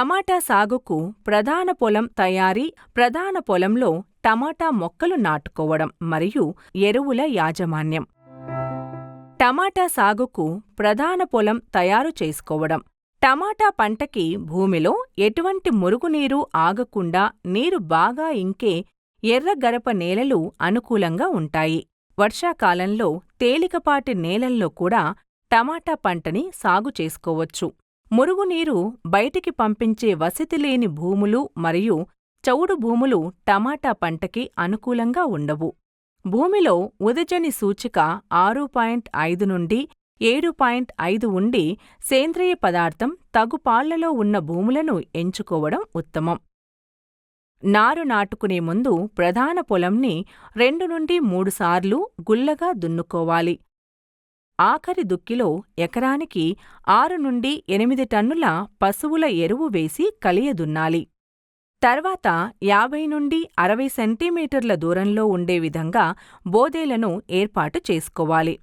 టమాటా సాగుకు ప్రధాన పొలం తయారీ ప్రధాన పొలంలో టమాటా మొక్కలు నాటుకోవడం మరియు ఎరువుల యాజమాన్యం. టమాటా సాగుకు ప్రధాన పొలం తయారు చేసుకోవడం. టమాటా పంటకి భూమిలో ఎటువంటి మురుగునీరు ఆగకుండా నీరు బాగా ఇంకే ఎర్రగరప నేలలు అనుకూలంగా ఉంటాయి. వర్షాకాలంలో తేలికపాటి నేలల్లో కూడా టమాటా పంటని సాగు చేసుకోవచ్చు. మురుగునీరు బయటికి పంపించే వసతి లేని భూములు మరియు చౌడు భూములు టమాటా పంటకి అనుకూలంగా ఉండవు. భూమిలో ఉదజని సూచిక ఆరు పాయింట్ ఐదు నుండి ఏడు పాయింట్ ఐదు ఉండి సేంద్రియ పదార్థం తగు పాళ్ళలో ఉన్న భూములను ఎంచుకోవడం ఉత్తమం. నారు నాటుకునే ముందు ప్రధాన పొలంని రెండు నుండి మూడుసార్లు గుల్లగా దున్నుకోవాలి. ఆఖరి దుక్కిలో ఎకరానికి ఆరు నుండి ఎనిమిది టన్నుల పశువుల ఎరువు వేసి కలియదున్నాలి. తర్వాత యాభై నుండి అరవై సెంటీమీటర్ల దూరంలో ఉండే విధంగా బోదేలను ఏర్పాటు చేసుకోవాలి.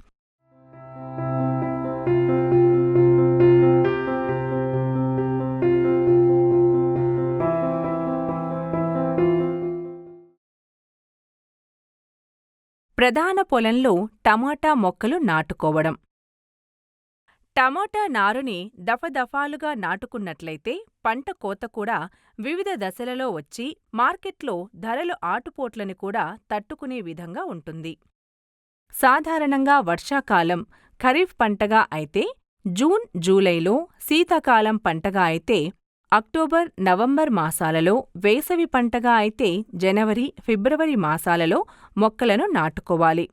ప్రధాన పొలంలో టమాటా మొక్కలు నాటుకోవడం. టమాటా నారుని దఫదఫాలుగా నాటుకున్నట్లయితే పంట కోత కూడా వివిధ దశలలో వచ్చి మార్కెట్లో ధరలు ఆటుపోట్లని కూడా తట్టుకునే విధంగా ఉంటుంది. సాధారణంగా వర్షాకాలం ఖరీఫ్ పంటగా అయితే జూన్ జూలైలో శీతాకాలం పంటగా అయితే అక్టోబర్ నవంబర్ మాసాలలో వేసవి పంటగా అయితే జనవరి ఫిబ్రవరి మాసాలలో మొక్కలను నాటుకోవాలి.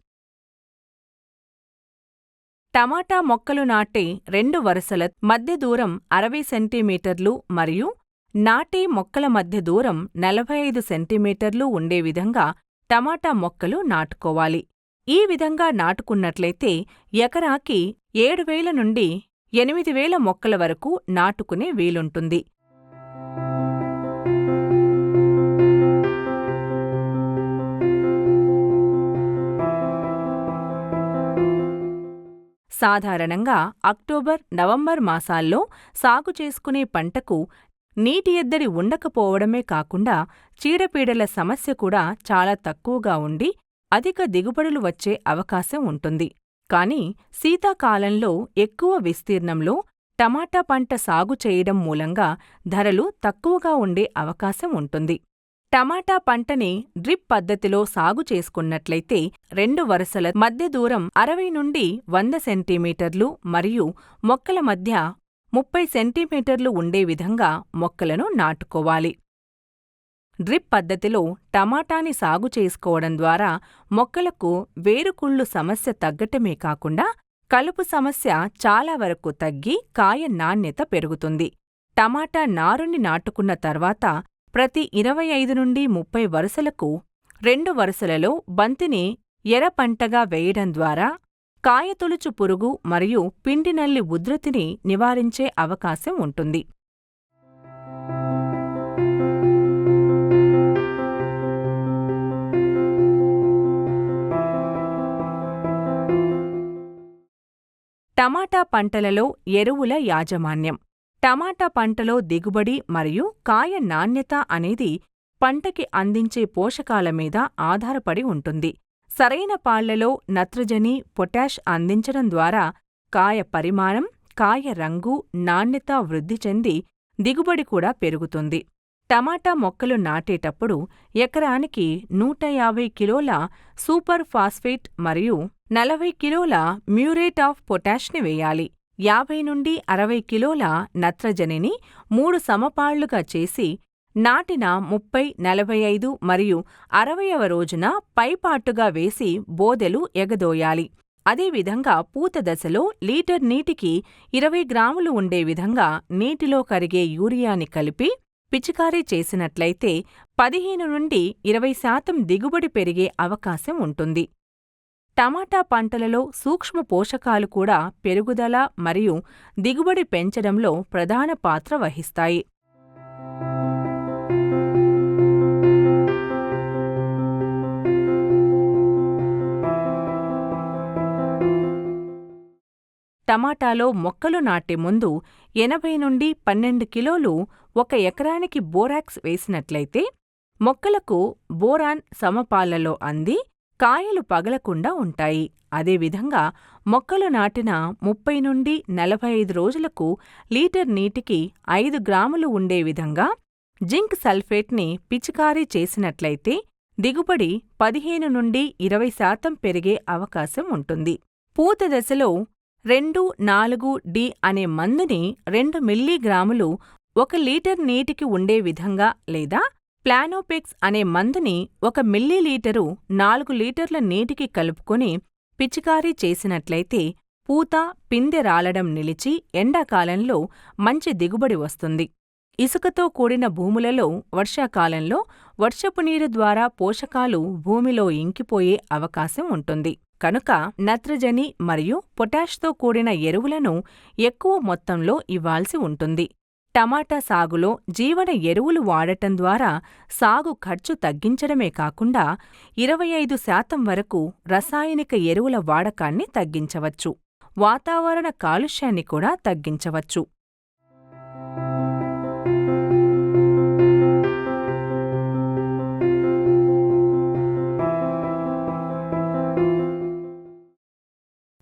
టమాటా మొక్కలు నాటే రెండు వరుసల మధ్య దూరం అరవై సెంటీమీటర్లు మరియు నాటే మొక్కల మధ్య దూరం నలభై ఐదు సెంటీమీటర్లు ఉండే విధంగా టమాటా మొక్కలు నాటుకోవాలి. ఈ విధంగా నాటుకున్నట్లయితే ఎకరాకి ఏడు వేల నుండి ఎనిమిది వేల మొక్కల వరకు నాటుకునే వీలుంటుంది. సాధారణంగా అక్టోబర్ నవంబర్ మాసాల్లో సాగు చేసుకునే పంటకు నీటి ఎద్దడి ఉండకపోవడమే కాకుండా చీడపీడల సమస్య కూడా చాలా తక్కువగా ఉండి అధిక దిగుబడులు వచ్చే అవకాశం ఉంటుంది. కానీ శీతాకాలంలో ఎక్కువ విస్తీర్ణంలో టమాటా పంట సాగు చేయడం మూలంగా ధరలు తక్కువగా ఉండే అవకాశం ఉంటుంది. టమాటా పంటని డ్రిప్ పద్ధతిలో సాగు చేసుకున్నట్లయితే రెండు వరుసల మధ్య దూరం అరవై నుండి వంద సెంటీమీటర్లు మరియు మొక్కల మధ్య ముప్పై సెంటీమీటర్లు ఉండే విధంగా మొక్కలను నాటుకోవాలి. డ్రిప్ పద్ధతిలో టమాటాని సాగు చేసుకోవడం ద్వారా మొక్కలకు వేరుకుళ్ళు సమస్య తగ్గటమే కాకుండా కలుపు సమస్య చాలా వరకు తగ్గి కాయ నాణ్యత పెరుగుతుంది. టమాటా నారుని నాటుకున్న తర్వాత ప్రతి ఇరవై ఐదు నుండి ముప్పై వరుసలకు రెండు వరుసలలో బంతిని ఎర పంటగా వేయడం ద్వారా కాయతొలుచు పురుగు మరియు పిండినల్లి ఉధృతిని నివారించే అవకాశం ఉంటుంది. టమాటా పంటలలో ఎరువుల యాజమాన్యం. టమాటా పంటలో దిగుబడి మరియు కాయ నాణ్యత అనేది పంటకి అందించే పోషకాల మీద ఆధారపడి ఉంటుంది. సరైన పాళ్ళలో నత్రజని పొటాష్ అందించడం ద్వారా కాయ పరిమాణం కాయ రంగు నాణ్యత వృద్ధి చెంది దిగుబడి కూడా పెరుగుతుంది. టమాటా మొక్కలు నాటేటప్పుడు ఎకరానికి నూట యాభై కిలోల సూపర్ ఫాస్ఫేట్ మరియు నలభై కిలోల మ్యూరేట్ ఆఫ్ పొటాష్ని వేయాలి. యాభై నుండి అరవై కిలోల నత్రజనిని మూడు సమపాళ్ళుగా చేసి నాటిన ముప్పై నలభై ఐదు మరియు అరవయవ రోజున పైపాటుగా వేసి బోదెలు ఎగదోయాలి. అదేవిధంగా పూత దశలో లీటర్ నీటికి ఇరవై గ్రాములు ఉండే విధంగా నీటిలో కరిగే యూరియాని కలిపి పిచికారీ చేసినట్లయితే పదిహేను నుండి ఇరవై శాతం దిగుబడి పెరిగే అవకాశం ఉంటుంది. టమాటా పంటలలో సూక్ష్మ పోషకాలు కూడా పెరుగుదల మరియు దిగుబడి పెంచడంలో ప్రధాన పాత్ర వహిస్తాయి. టమాటాలో మొక్కలు నాటే ముందు ఎనభై నుండి పన్నెండు కిలోలు ఒక ఎకరానికి బోరాక్స్ వేసినట్లయితే మొక్కలకు బోరాన్ సమపాలలో అంది కాయలు పగలకుండా ఉంటాయి. అదేవిధంగా మొక్కలు నాటిన ముప్పై నుండి నలభై ఐదు రోజులకు లీటర్ నీటికి ఐదు గ్రాములు ఉండే విధంగా జింక్ సల్ఫేట్ని పిచికారీ చేసినట్లయితే దిగుబడి పదిహేను నుండి ఇరవై శాతం పెరిగే అవకాశం ఉంటుంది. పూత దశలో రెండు నాలుగు డి అనే మందుని రెండు మిల్లీగ్రాములు ఒక లీటర్ నీటికి ఉండే విధంగా లేదా ప్లానోపిక్స్ అనే మందుని ఒక మిల్లీలీటరు నాలుగు లీటర్ల నీటికి కలుపుకొని పిచికారీ చేసినట్లయితే పూత పిందె రాలడం నిలిచి ఎండాకాలంలో మంచి దిగుబడి వస్తుంది. ఇసుకతో కూడిన భూములలో వర్షాకాలంలో వర్షపు నీరు ద్వారా పోషకాలు భూమిలో ఇంకిపోయే అవకాశం ఉంటుంది. కనుక నత్రజని మరియు పొటాష్తో కూడిన ఎరువులను ఎక్కువ మొత్తంలో ఇవ్వాల్సి ఉంటుంది. టమాటా సాగులో జీవన ఎరువులు వాడటం ద్వారా సాగు ఖర్చు తగ్గించడమే కాకుండా ఇరవై ఐదు శాతం వరకు రసాయనిక ఎరువుల వాడకాన్ని తగ్గించవచ్చు. వాతావరణ కాలుష్యాన్ని కూడా తగ్గించవచ్చు.